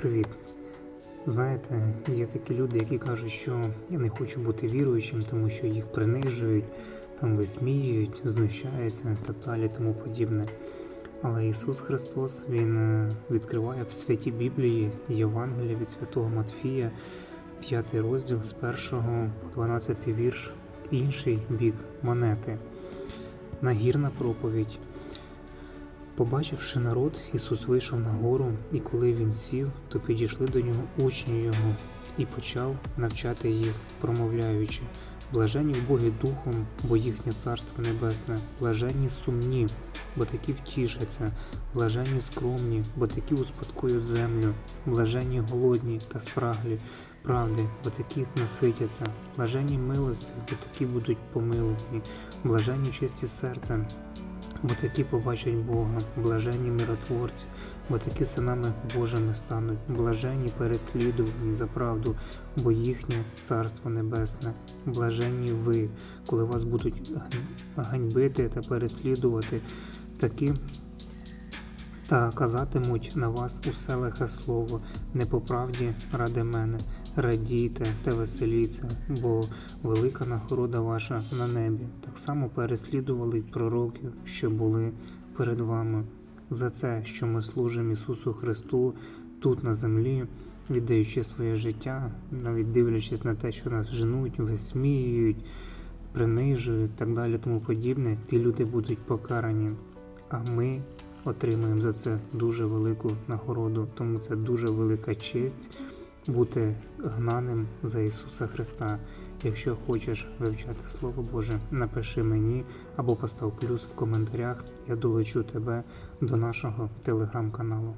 Привіт. Знаєте, є такі люди, які кажуть, що я не хочу бути віруючим, тому що їх принижують, там висміюють, знущаються так далі, тому подібне. Але Ісус Христос Він е, відкриває в святій Біблії Євангелія від Святого Матфія, 5 розділ з 1 по 12 вірш, інший бік монети. Нагірна проповідь. Побачивши народ, Ісус вийшов на гору, і коли він сів, то підійшли до нього учні його і почав навчати їх, промовляючи: блаженні вбогі духом, бо їхнє царство небесне, блаженні сумні, бо такі втішаться, блаженні скромні, бо такі успадкують землю, блаженні голодні та спраглі, правди, бо такі наситяться, блаженні милості, бо такі будуть помилувані, блаженні чисті серцем, бо такі побачать Бога, блаженні миротворці, бо такі синами Божими стануть, блаженні переслідувані за правду, бо їхнє царство небесне, блаженні ви, коли вас будуть ганьбити та переслідувати, такі та казатимуть на вас усе лихе слово, не по правді ради мене. Радійте та веселіться, бо велика нагорода ваша на небі. Так само переслідували й пророків, що були перед вами. За це, що ми служимо Ісусу Христу тут на землі, віддаючи своє життя, навіть дивлячись на те, що нас женуть, висміюють, принижують так далі, тому подібне, ті люди будуть покарані. А ми отримаємо за це дуже велику нагороду. Тому це дуже велика честь бути гнаним за Ісуса Христа. Якщо хочеш вивчати Слово Боже, напиши мені або постав плюс в коментарях. Я долучу тебе до нашого телеграм-каналу.